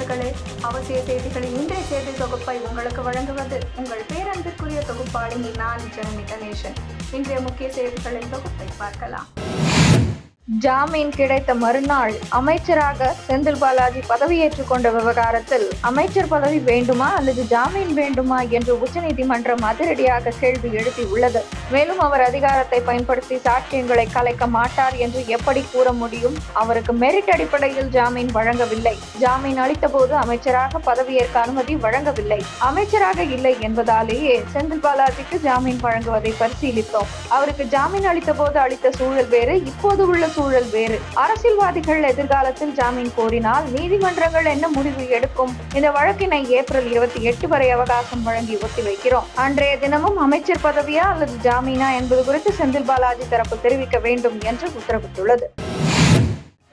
நண்பர்களே அவசிய செய்திகளின் இன்றைய செய்தி தொகுப்பை உங்களுக்கு வழங்குவது உங்கள் பேரன்பிற்குரிய தொகுப்பாளினி நான் ஜனனி கணேசன் இன்றைய முக்கிய செய்திகளின் தொகுப்பை பார்க்கலாம். ஜாமீன் கிடைத்த மறுநாள் அமைச்சராக செந்தில் பாலாஜி பதவியேற்றுக் கொண்ட விவகாரத்தில் அமைச்சர் பதவி வேண்டுமா அல்லது ஜாமீன் வேண்டுமா? என்று உச்சநீதிமன்றம் அதிரடியாக கேள்வி எழுப்பியுள்ளது மேலும் அவர் அதிகாரத்தை பயன்படுத்தி சாட்சியங்களை கலைக்க மாட்டார் என்று எப்படி கூற முடியும்? அவருக்கு மெரிட் அடிப்படையில் ஜாமீன் வழங்கவில்லை. ஜாமீன் அளித்த போது அமைச்சராக பதவியேற்க அனுமதி வழங்கவில்லை. அமைச்சராக இல்லை என்பதாலேயே செந்தில் பாலாஜிக்கு ஜாமீன் வழங்குவதை பரிசீலித்தோம். அவருக்கு ஜாமீன் அளித்த போது அளித்த சூழல் வேறு. இப்போது உள்ள சூழல் வேறு. அரசியல்வாதிகள் எதிர்காலத்தில் ஜாமீன் கோரினால் நீதிமன்றங்கள் என்ன முடிவு எடுக்கும்? இந்த வழக்கினை ஏப்ரல் இருபத்தி எட்டு வரை அவகாசம் வழங்கி ஒத்திவைக்கிறோம் அன்றைய தினமும் அமைச்சர் பதவியா அல்லது ஜாமீனா என்பது குறித்து செந்தில் பாலாஜி தரப்பு தெரிவிக்க வேண்டும் என்று உத்தரவிட்டுள்ளது.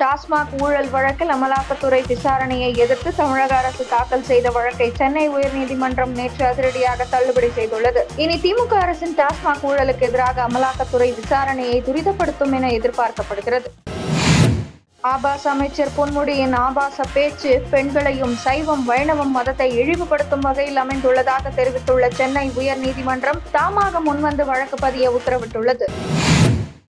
டாஸ்மாக் ஊழல் வழக்கில் அமலாக்கத்துறை விசாரணையை எதிர்த்து தமிழக அரசு தாக்கல் செய்த வழக்கை சென்னை உயர்நீதிமன்றம் நேற்று அதிரடியாக தள்ளுபடி செய்துள்ளது. இனி திமுக அரசின் டாஸ்மாக் ஊழலுக்கு எதிராக அமலாக்கத்துறை விசாரணையை துரிதப்படுத்தும் என எதிர்பார்க்கப்படுகிறது. ஆபாச அமைச்சர் பொன்முடியின் ஆபாச பேச்சு பெண்களையும் சைவம் வைணவம் மதத்தை இழிவுபடுத்தும் வகையில் அமைந்துள்ளதாக தெரிவித்துள்ள சென்னை உயர்நீதிமன்றம் தாமாக முன்வந்து வழக்கு பதிய உத்தரவிட்டுள்ளது.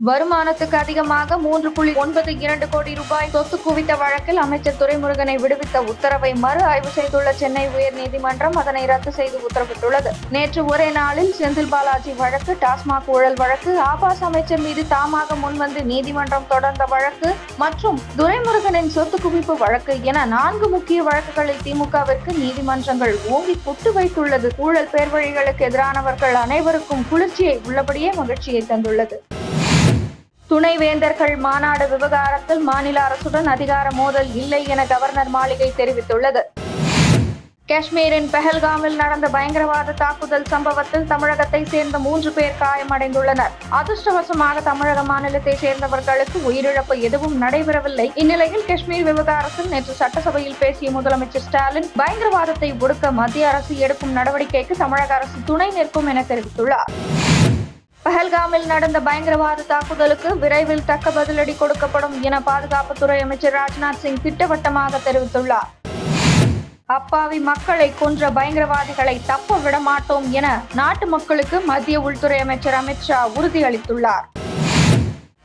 வருமானத்துக்கு அதிகமாக மூன்று புள்ளி ஒன்பது இரண்டு கோடி ரூபாய் சொத்து குவித்த வழக்கில் அமைச்சர் துரைமுருகனை விடுவித்த உத்தரவை மறு ஆய்வு செய்துள்ள சென்னை உயர்நீதிமன்றம் அதனை ரத்து செய்து உத்தரவிட்டுள்ளது. நேற்று ஒரே நாளில் செந்தில் பாலாஜி வழக்கு டாஸ்மாக் ஊழல் வழக்கு ஆபாஸ் அமைச்சர் மீது தாமாக முன்வந்து நீதிமன்றம் தொடர்ந்த வழக்கு மற்றும் துரைமுருகனின் சொத்து குவிப்பு வழக்கு என நான்கு முக்கிய வழக்குகளில் திமுகவிற்கு நீதிமன்றங்கள் ஓங்கி புட்டு வைத்துள்ளது. ஊழல் பேர்வழிகளுக்கு எதிரானவர்கள் அனைவருக்கும் குளிர்ச்சியை உள்ளபடியே மகிழ்ச்சியை தந்துள்ளது. துணைவேந்தர்கள் மாநாடு விவகாரத்தில் மாநில அரசுடன் அதிகார மோதல் இல்லை என கவர்னர் மாளிகை தெரிவித்துள்ளது. காஷ்மீரின் பெஹல்காமில் நடந்த பயங்கரவாத தாக்குதல் சம்பவத்தில் தமிழகத்தை சேர்ந்த மூன்று பேர் காயமடைந்துள்ளனர். அதிர்ஷ்டவசமாக தமிழக மாநிலத்தை சேர்ந்தவர்களுக்கு உயிரிழப்பு எதுவும் நடைபெறவில்லை. இந்நிலையில் காஷ்மீர் விவகாரத்தில் நேற்று சட்டசபையில் பேசிய முதலமைச்சர் ஸ்டாலின் பயங்கரவாதத்தை ஒடுக்க மத்திய அரசு எடுக்கும் நடவடிக்கைக்கு தமிழக அரசு துணை நிற்கும் என தெரிவித்துள்ளார். பஹல்காமில் நடந்த பயங்கரவாத தாக்குதலுக்கு விரைவில் தக்க பதிலடி கொடுக்கப்படும் என பாதுகாப்புத்துறை அமைச்சர் ராஜ்நாத் சிங் திட்டவட்டமாக தெரிவித்துள்ளார். அப்பாவி மக்களை கொன்ற பயங்கரவாதிகளை தப்ப விட மாட்டோம் என நாட்டு மக்களுக்கு மத்திய உள்துறை அமைச்சர் அமித்ஷா உறுதியளித்துள்ளார்.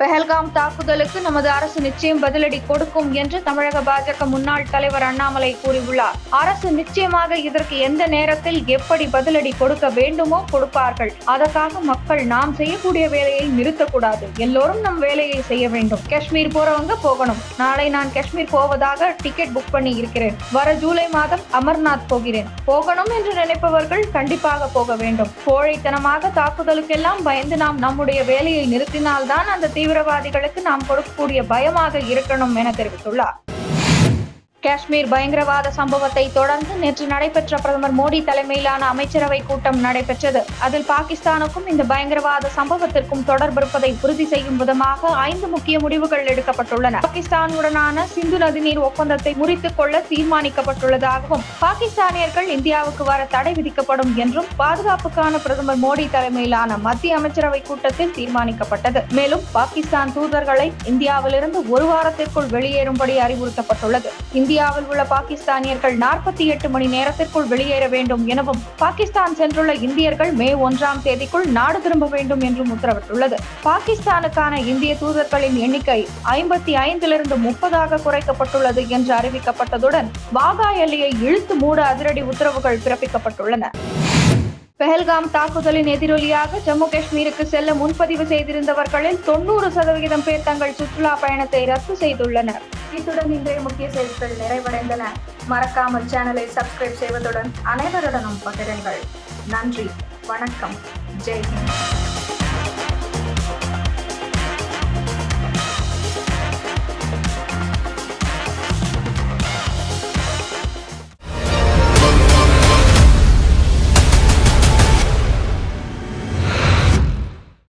பெஹல்காம் தாக்குதலுக்கு நமது அரசு நிச்சயம் பதிலடி கொடுக்கும் என்று தமிழக பாஜக முன்னாள் தலைவர் அண்ணாமலை கூறியுள்ளார். அரசு நிச்சயமாக இதற்கு எந்த நேரத்தில் எப்படி பதிலடி கொடுக்க வேண்டுமோ கொடுப்பார்கள். அதற்காக மக்கள் நாம் செய்யக்கூடிய வேலையை நிறுத்தக்கூடாது. எல்லோரும் நம் வேலையை செய்ய வேண்டும். காஷ்மீர் போறவங்க போகணும். நாளை நான் காஷ்மீர் போவதாக டிக்கெட் புக் பண்ணி இருக்கிறேன். வர ஜூலை மாதம் அமர்நாத் போகிறேன். போகணும் என்று நினைப்பவர்கள் கண்டிப்பாக போக வேண்டும். கோழைத்தனமாக தாக்குதலுக்கெல்லாம் பயந்து நாம் நம்முடைய வேலையை நிறுத்தினால்தான் அந்த தீவிரவாதிகளுக்கு நாம் கொடுக்கக்கூடிய பயமாக இருக்கணும் என தெரிவித்துள்ளார். காஷ்மீர் பயங்கரவாத சம்பவத்தை தொடர்ந்து நேற்று நடைபெற்ற பிரதமர் மோடி தலைமையிலான அமைச்சரவை கூட்டம் நடைபெற்றது. அதில் பாகிஸ்தானுக்கும் இந்த பயங்கரவாத சம்பவத்திற்கும் தொடர்பு இருப்பதை உறுதி செய்யும் விதமாக ஐந்து முக்கிய முடிவுகள் எடுக்கப்பட்டுள்ளன. பாகிஸ்தானுடனான சிந்து நதிநீர் ஒப்பந்தத்தை முறித்துக் கொள்ள தீர்மானிக்கப்பட்டுள்ளதாகவும் பாகிஸ்தானியர்கள் இந்தியாவுக்கு வர தடை விதிக்கப்படும் என்றும் பாதுகாப்புக்கான பிரதமர் மோடி தலைமையிலான மத்திய அமைச்சரவை கூட்டத்தில் தீர்மானிக்கப்பட்டது. மேலும் பாகிஸ்தான் தூதர்களை இந்தியாவிலிருந்து ஒரு வாரத்திற்குள் வெளியேறும்படி அறிவுறுத்தப்பட்டுள்ளது. இந்தியாவில் உள்ள பாகிஸ்தானியர்கள் நாற்பத்தி எட்டு மணி நேரத்திற்குள் வெளியேற வேண்டும் எனவும் பாகிஸ்தான் சென்றுள்ள இந்தியர்கள் மே ஒன்றாம் தேதிக்குள் நாடு திரும்ப வேண்டும் என்றும் உத்தரவிட்டுள்ளது. பாகிஸ்தானுக்கான இந்திய தூதர்களின் எண்ணிக்கை ஐம்பத்தி ஐந்திலிருந்து முப்பதாக குறைக்கப்பட்டுள்ளது என்று அறிவிக்கப்பட்டதுடன் வாகா எல்லையை இழுத்து மூட அதிரடி உத்தரவுகள் பிறப்பிக்கப்பட்டுள்ளன. பெஹல்காம் தாக்குதலின் எதிரொலியாக ஜம்மு காஷ்மீருக்கு செல்ல முன்பதிவு செய்திருந்தவர்களில் தொண்ணூறு சதவிகிதம் பேர் தங்கள் சுற்றுலா பயணத்தை ரத்து செய்துள்ளனர். இத்துடன் இன்றைய முக்கிய செய்திகள் நிறைவடைந்தன. மறக்காமல் சேனலை சப்ஸ்கிரைப் செய்வதுடன் அனைவருடனும் பகிருங்கள். நன்றி. வணக்கம். ஜெய் ஹிந்த்.